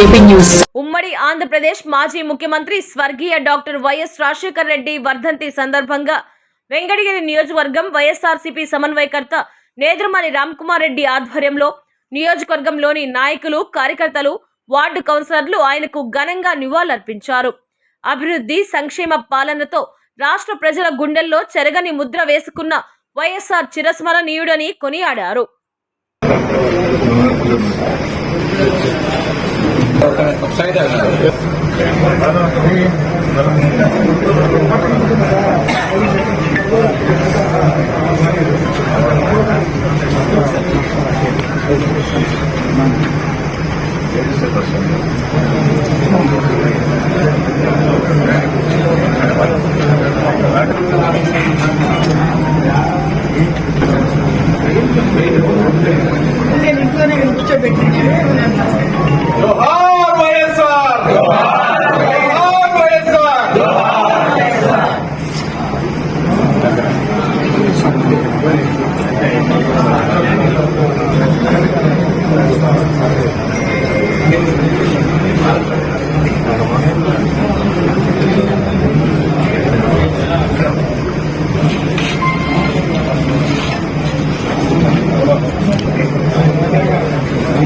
News ఉమ్మడి ఆంధ్రప్రదేశ్ మాజీ ముఖ్యమంత్రి స్వర్గీయ డాక్టర్ వైఎస్ రాజశేఖర్ రెడ్డి వర్ధంతి సందర్భంగా వెంకటగిరి నియోజకవర్గం వైఎస్ఆర్సీపీ సమన్వయకర్త నేదురుమణి రామ్కుమార్ రెడ్డి ఆధ్వర్యంలో నియోజకవర్గంలోని నాయకులు కార్యకర్తలు వార్డు కౌన్సిలర్లు ఆయనకు ఘనంగా నివాళులర్పించారు. అభివృద్ధి సంక్షేమ పాలనతో రాష్ట్ర ప్రజల గుండెల్లో చెరగని ముద్ర వేసుకున్న వైఎస్ఆర్ చిరస్మరణీయుడని కొనియాడారు.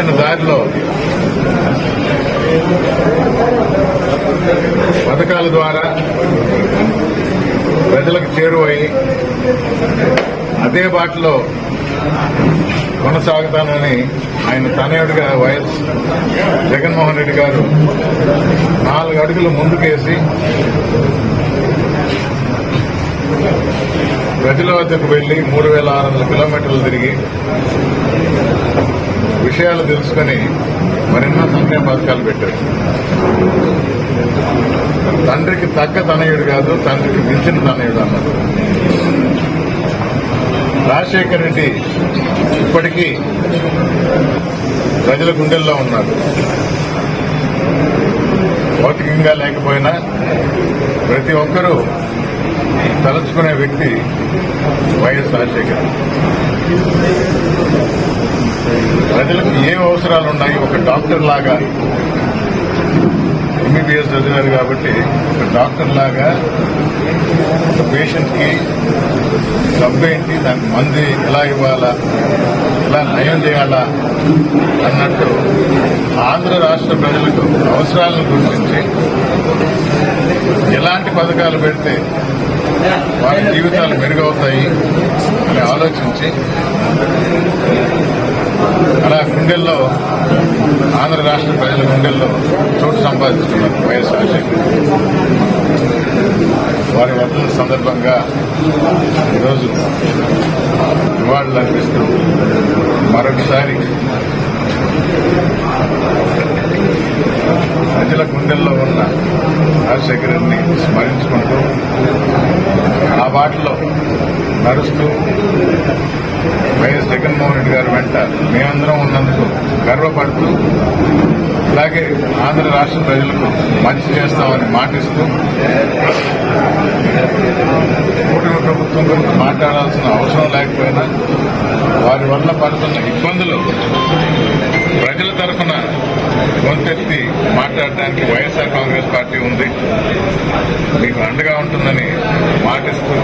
వచ్చిన దారిలో పథకాల ద్వారా ప్రజలకు చేరువై అదే బాటలో కొనసాగుతానని ఆయన తనయుడిగా వైఎస్ జగన్మోహన్ రెడ్డి గారు నాలుగు అడుగులు ముందుకేసి ప్రజల వద్దకు వెళ్ళి మూడు వేల ఆరు వందల కిలోమీటర్లు తిరిగి విషయాలు తెలుసుకుని మరెన్నో సంక్షేమ పథకాలు పెట్టారు తండ్రికి తగ్గ తనయుడు కాదు తండ్రికి మించిన తనయుడు అన్నారు రాజశేఖర్ రెడ్డి ఇప్పటికీ ప్రజల గుండెల్లో ఉన్నారు భౌతికంగా లేకపోయినా ప్రతి ఒక్కరూ తలుచుకునే వ్యక్తి వైఎస్ రాజశేఖర్ ప్రజలకు ఏ అవసరాలు ఉన్నాయి ఒక డాక్టర్ లాగా ఎంబీబీఎస్ చదివారు కాబట్టి ఒక డాక్టర్ లాగా ఒక పేషెంట్కి జబ్బు ఏంటి? దానికి మంది ఎలా ఇవ్వాలా? ఎలా నయం చేయాలా? అన్నట్టు ఆంధ్ర రాష్ట్ర ప్రజలకు అవసరాలను గుర్తించి ఎలాంటి పథకాలు పెడితే వారి జీవితాలు మెరుగవుతాయి అని ఆలోచించి అలా గుండెల్లో ఆంధ్ర రాష్ట్ర ప్రజల గుండెల్లో చోటు సంపాదించుకున్నారు వైఎస్ రాజశేఖర్ వారి వర్ధన సందర్భంగా ఈరోజు నివాళులు అర్పిస్తూ మరొకసారి ప్రజల గుండెల్లో ఉన్న రాజశేఖరుని స్మరించుకుంటూ ఆ బాటలో నడుస్తూ వైఎస్ జగన్మోహన్ రెడ్డి గారి వెంట మేమందరం ఉన్నందుకు గర్వపడుతూ అలాగే ఆంధ్ర రాష్ట్ర ప్రజలకు మంచి చేస్తామని మాటిస్తూ కూటమి ప్రభుత్వం గురించి మాట్లాడాల్సిన అవసరం లేకపోయినా వారి వల్ల పడుతున్న ఇబ్బందులు ప్రజల తరఫున గొంతెత్తి మాట్లాడడానికి వైఎస్ఆర్ కాంగ్రెస్ పార్టీ ఉంది. మీకు అండగా ఉంటుందని మాటిస్తూ